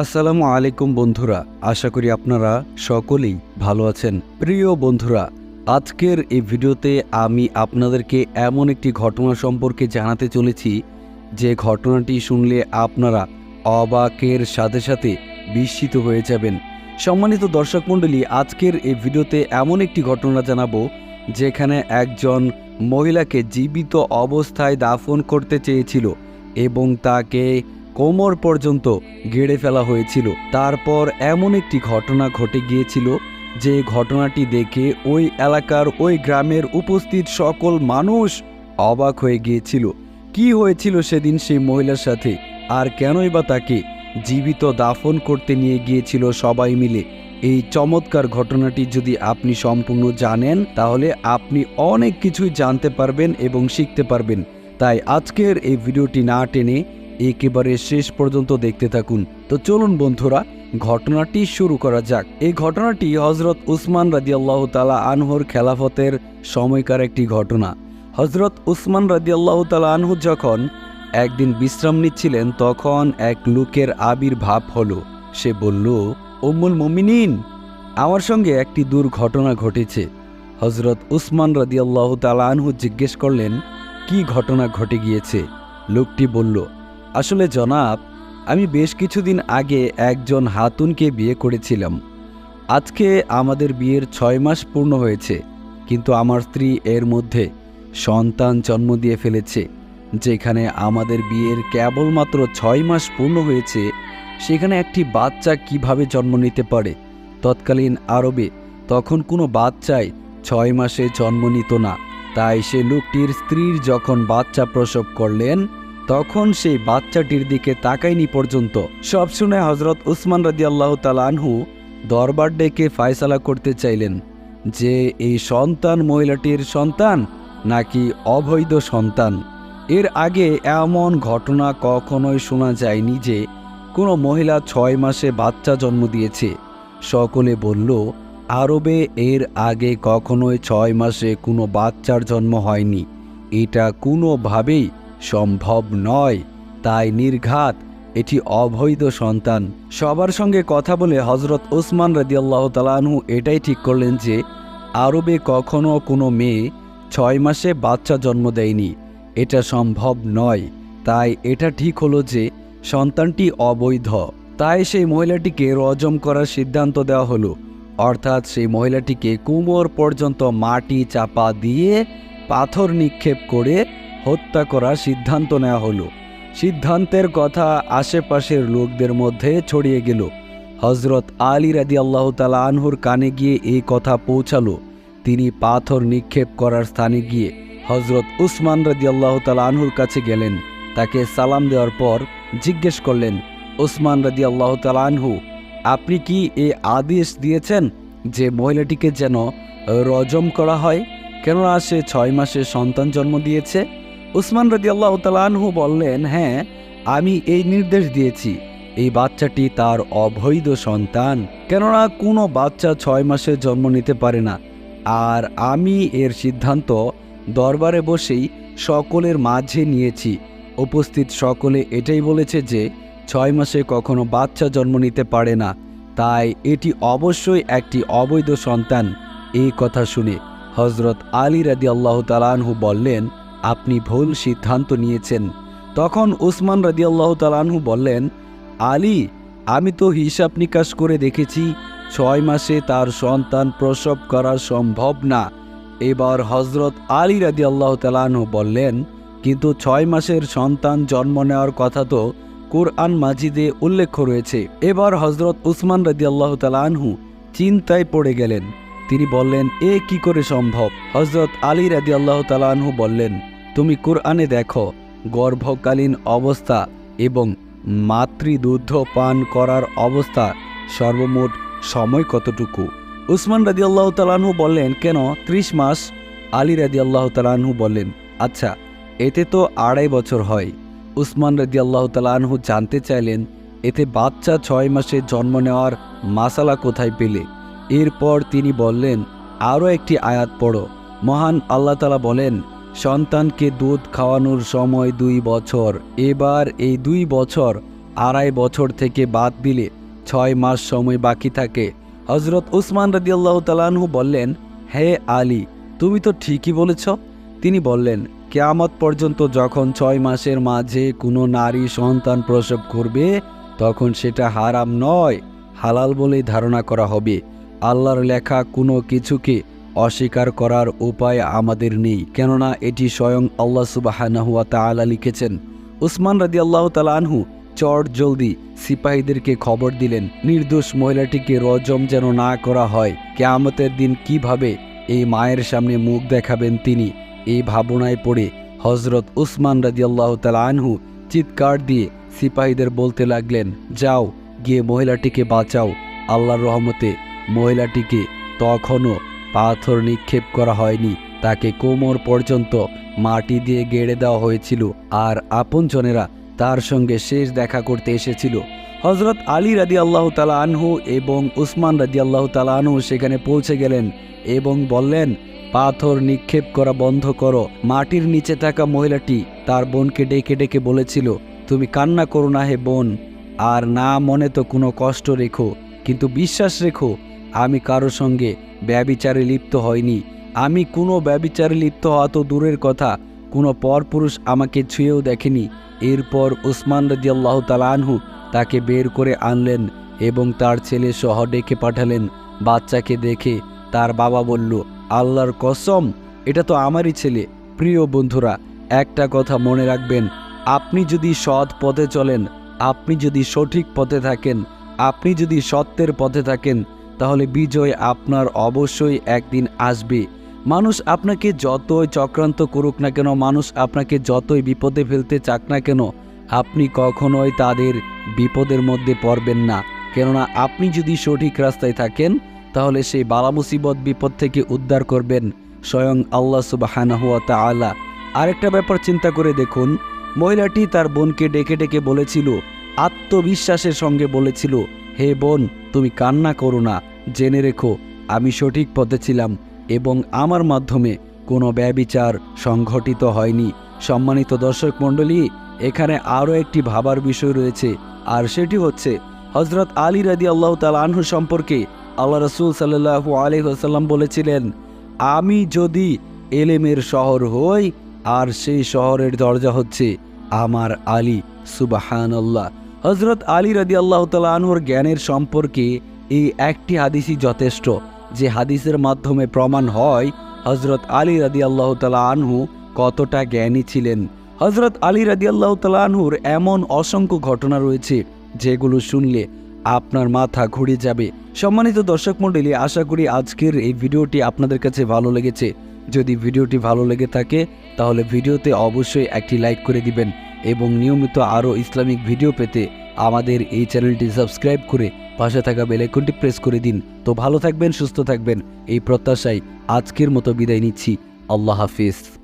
আসসালামু আলাইকুম বন্ধুরা, আশা করি আপনারা সকলেই ভালো আছেন। প্রিয় বন্ধুরা, আজকের এই ভিডিওতে আমি আপনাদেরকে এমন একটি ঘটনা সম্পর্কে জানাতে চলেছি, যে ঘটনাটি শুনলে আপনারা অবাকের সাথে সাথে বিস্মিত হয়ে যাবেন। সম্মানিত দর্শক মণ্ডলী, আজকের এই ভিডিওতে এমন একটি ঘটনা জানাব, যেখানে একজন মহিলাকে জীবিত অবস্থায় দাফন করতে চেয়েছিল এবং তাকে কোমর পর্যন্ত গেড়ে ফেলা হয়েছিল। তারপর এমন একটি ঘটনা ঘটে গিয়েছিল যে ঘটনাটি দেখে ওই এলাকার ওই গ্রামের উপস্থিত সকল মানুষ অবাক হয়ে গিয়েছিল। কি হয়েছিল সেদিন সেই মহিলার সাথে? আর কেনই বা তাকে জীবিত দাফন করতে নিয়ে গিয়েছিল সবাই মিলে? এই চমৎকার ঘটনাটি যদি আপনি সম্পূর্ণ জানেন, তাহলে আপনি অনেক কিছুই জানতে পারবেন এবং শিখতে পারবেন। তাই আজকের এই ভিডিওটি না টেনে একেবারে শেষ পর্যন্ত দেখতে থাকুন। তো চলুন বন্ধুরা, ঘটনাটি শুরু করা যাক। এই ঘটনাটি হজরত উসমান রাদিয়াল্লাহ তালা আনহুর খেলাফতের সময়কার একটি ঘটনা। হজরত উসমান রাদিয়াল্লাহ তালা আনহু যখন একদিন বিশ্রাম নিচ্ছিলেন, তখন এক লোকের আবির্ভাব হলো। সে বলল, উম্মুল মুমিনিন, আমার সঙ্গে একটি দুর্ঘটনা ঘটেছে। হজরত উসমান রাদিয়াল্লাহ তালা আনহু জিজ্ঞেস করলেন, কি ঘটনা ঘটে গিয়েছে? লোকটি বলল আসলে জনাব, আমি বেশ কিছুদিন আগে একজন হাতুনকে বিয়ে করেছিলাম। আজকে আমাদের বিয়ের ছয় মাস পূর্ণ হয়েছে, কিন্তু আমার স্ত্রী এর মধ্যে সন্তান জন্ম দিয়ে ফেলেছে, যেখানে আমাদের বিয়ের কেবলমাত্র ছয় মাস পূর্ণ হয়েছে, সেখানে একটি বাচ্চা কীভাবে জন্ম নিতে পারে? তৎকালীন আরবে তখন কোনো বাচ্চাই ছয় মাসে জন্ম নিত না, তাই সে লোকটির স্ত্রীর যখন বাচ্চা প্রসব করলেন তখন সেই বাচ্চাটির দিকে তাকায়নি পর্যন্ত। সব শুনে হজরত উসমান রাজি আল্লাহ আনহু দরবার ডেকে ফায়সালা করতে চাইলেন যে, এই সন্তান মহিলাটির সন্তান নাকি অবৈধ সন্তান? এর আগে এমন ঘটনা কখনোই শোনা যায়নি যে, কোনো মহিলা ছয় মাসে বাচ্চা জন্ম দিয়েছে। সকলে বলল, আরবে এর আগে কখনোই ছয় মাসে কোনো বাচ্চার জন্ম হয়নি। এটা কোনোভাবেই সম্ভব নয়। তাই নির্ঘাত, এটি অবৈধ সন্তান। সবার সঙ্গে কথা বলে হজরত ওসমান রাদিয়াল্লাহ তালানহু এটাই ঠিক করলেন যে, আরবে কখনো কোনো মেয়ে ছয় মাসে বাচ্চা জন্ম দেয়নি। এটা সম্ভব নয়। তাই এটা ঠিক হলো যে, সন্তানটি অবৈধ। তাই সেই মহিলাটিকে রজম করার সিদ্ধান্ত দেওয়া হলো। অর্থাৎ সেই মহিলাটিকে কুমোর পর্যন্ত মাটি চাপা দিয়ে পাথর নিক্ষেপ করে হত্যা করার সিদ্ধান্ত নেওয়া হলো। সিদ্ধান্তের কথা আশেপাশের লোকদের মধ্যে ছড়িয়ে গেল। হজরত আলী রাদি আল্লাহ তালা আনহুর কানে গিয়ে এই কথা পৌঁছালো। তিনি পাথর নিক্ষেপ করার স্থানে গিয়ে হজরত উসমান রাদি আল্লাহ তালা আনহুর কাছে গেলেন। তাকে সালাম দেওয়ার পর জিজ্ঞেস করলেন, উসমান রাদি আল্লাহ তালা আনহু, আপনি কি এ আদেশ দিয়েছেন যে মহিলাটিকে যেন রজম করা হয়? কেননা সে ছয় মাসে সন্তান জন্ম দিয়েছে উসমান রাজি আল্লাহ তালানহু বললেন হ্যাঁ আমি এই নির্দেশ দিয়েছি। এই বাচ্চাটি তার অবৈধ সন্তান। কেননা কোনো বাচ্চা ছয় মাসে জন্ম নিতে পারে না। আর আমি এর সিদ্ধান্ত দরবারে বসেই সকলের মাঝে নিয়েছি। উপস্থিত সকলে এটাই বলেছে যে, ছয় মাসে কখনো বাচ্চা জন্ম নিতে পারে না। তাই এটি অবশ্যই একটি অবৈধ সন্তান। এই কথা শুনে হজরত আলী রাদি আল্লাহ তালানহু বললেন আপনি ভুল সিদ্ধান্ত নিয়েছেন। তখন উসমান রাদি আল্লাহ তালানহু বললেন, আলী, আমি তো হিসাব নিকাশ করে দেখেছি, ছয় মাসে তার সন্তান প্রসব করা সম্ভব না। এবার হজরত আলী রাদি আল্লাহ তালানহু বললেন, কিন্তু ছয় মাসের সন্তান জন্ম নেওয়ার কথা তো কোরআন মাজিদে উল্লেখ রয়েছে। এবার হজরত উসমান রাদি আল্লাহ তালানহু চিন্তায় পড়ে গেলেন। তিনি বললেন, এ কি করে সম্ভব? হজরত আলী রাদি আল্লাহ তালানহু বললেন তুমি কোরআনে দেখো, গর্ভকালীন অবস্থা এবং মাতৃদুগ্ধ পান করার অবস্থা সর্বমোট সময় কতটুকু? উসমান রাদি আল্লাহ তালানহু বললেন, কেন? ত্রিশ মাস? আলী রাদি আল্লাহ তালাহু বললেন আচ্ছা এতে তো আড়াই বছর হয়। উসমান রাদি আল্লাহ তালাহু জানতে চাইলেন, এতে বাচ্চা ছয় মাসে জন্ম নেওয়ার মাসালা কোথায় পেলে? এরপর তিনি বললেন, আরও একটি আয়াত পড়ো। মহান আল্লাহ তালা বলেন সন্তানকে দুধ খাওয়ানোর সময় দুই বছর। এবার এই দুই বছর আড়াই বছর থেকে বাদ দিলে ছয় মাস সময় বাকি থাকে। হজরত উসমান রাদিয়াল্লাহ তালানহু বললেন, হে আলী, তুমি তো ঠিকই বলেছ। তিনি বললেন, কেয়ামত পর্যন্ত যখন ছয় মাসের মাঝে কোনো নারী সন্তান প্রসব করবে, তখন সেটা হারাম নয়। হালাল বলেই ধারণা করা হবে। আল্লাহর লেখা কোনো কিছুকে অস্বীকার করার উপায় আমাদের নেই। কেননা এটি স্বয়ং আল্লাহ সুবাহানাহুয়া তাআলা লিখেছেন। উসমান রাদি আল্লাহ তালানহু চট জলদি সিপাহীদেরকে খবর দিলেন, নির্দোষ মহিলাটিকে রজম যেন না করা হয়, কেয়ামতের দিন কীভাবে এই মায়ের সামনে মুখ দেখাবেন তিনি? এই ভাবনায় পড়ে হজরত উসমান রাজি আল্লাহ আনহু চিৎকার দিয়ে সিপাহীদের বলতে লাগলেন, যাও, গিয়ে মহিলাটিকে বাঁচাও। আল্লাহর রহমতে মহিলাটিকে তখনও পাথর নিক্ষেপ করা হয়নি, তাকে কোমর পর্যন্ত মাটি দিয়ে গেড়ে দেওয়া হয়েছিল আর আপনজনেরা তার সঙ্গে শেষ দেখা করতে এসেছিল। হজরত আলী রাদি আল্লাহ তালা আনহু এবং উসমান রাদি আল্লাহ তালা আনহু সেখানে পৌঁছে গেলেন এবং বললেন, পাথর নিক্ষেপ করা বন্ধ করো। মাটির নিচে থাকা মহিলাটি তার বোনকে ডেকে ডেকে বলেছিল, তুমি কান্না করো না হে বোন, আর না মনে তো কোনো কষ্ট রেখো, কিন্তু বিশ্বাস রেখো আমি কারও সঙ্গে ব্যবিচারে লিপ্ত হয়নি আমি কোনো ব্যবিচারে লিপ্ত হওয়া তো দূরের কথা। কোনো পরপুরুষ আমাকে ছুঁয়েও দেখেনি। এরপর উসমান রাজিয়াল্লাহ তালানহু তাকে বের করে আনলেন এবং তার ছেলে সহ ডেকে পাঠালেন। বাচ্চাকে দেখে তার বাবা বলল, আল্লাহর কসম, এটা তো আমারই ছেলে। প্রিয় বন্ধুরা, একটা কথা মনে রাখবেন। আপনি যদি সৎ পথে চলেন, আপনি যদি সঠিক পথে থাকেন, আপনি যদি সত্যের পথে থাকেন তাহলে বিজয় আপনার অবশ্যই একদিন আসবে। মানুষ আপনাকে যতই চক্রান্ত করুক না কেন, মানুষ আপনাকে যতই বিপদে ফেলতে চাক না কেন, আপনি কখনোই তাদের বিপদের মধ্যে পড়বেন না। কেননা আপনি যদি সঠিক রাস্তায় থাকেন, তাহলে সেই বালা মুসিবত বিপদ থেকে উদ্ধার করবেন স্বয়ং আল্লাহ সুবাহানাহুয়া তাআলা। আরেকটা ব্যাপার চিন্তা করে দেখুন, মহিলাটি তার বোনকে ডেকে ডেকে বলেছিল, আত্মবিশ্বাসের সঙ্গে বলেছিল, হে বোন, তুমি কান্না করো না। জেনে রেখো, আমি সঠিক পথে ছিলাম এবং আমার মাধ্যমে কোনো ব্যবিচার সংঘটিত হয়নি। সম্মানিত দর্শক মণ্ডলী, এখানে আরও একটি ভাবার বিষয় রয়েছে, আর সেটি হচ্ছে হজরত আলী রাদি আল্লাহ আনহু সম্পর্কে আল্লাহ রসুল সাল্লাহু আলহাম বলেছিলেন, আমি যদি এলেমের শহর হই, আর সেই শহরের দরজা হচ্ছে আমার আলী। সুবাহান আল্লাহ হজরত আলী রাদি আল্লাহ আনহুর জ্ঞানের সম্পর্কে এই একটি হাদিসই যথেষ্ট যে হাদিসের মাধ্যমে প্রমাণ হয় হজরত আলী রাদি আল্লাহ আনহু কতটা জ্ঞানী ছিলেন। হজরত আলী রাদি আল্লাহ আনহুর এমন অসংখ্য ঘটনা রয়েছে যেগুলো শুনলে আপনার মাথা ঘুরে যাবে। সম্মানিত দর্শক মণ্ডলী, আশা করি আজকের এই ভিডিওটি আপনাদের কাছে ভালো লেগেছে। যদি ভিডিওটি ভালো লেগে থাকে, তাহলে ভিডিওতে অবশ্যই একটি লাইক করে দিবেন এবং নিয়মিত আরও ইসলামিক ভিডিও পেতে আমাদের এই চ্যানেলটি সাবস্ক্রাইব করে পাশে থাকা বেলাইকনটি প্রেস করে দিন। তো ভালো থাকবেন, সুস্থ থাকবেন। এই প্রত্যাশায় আজকের মতো বিদায় নিচ্ছি। আল্লাহ হাফিজ।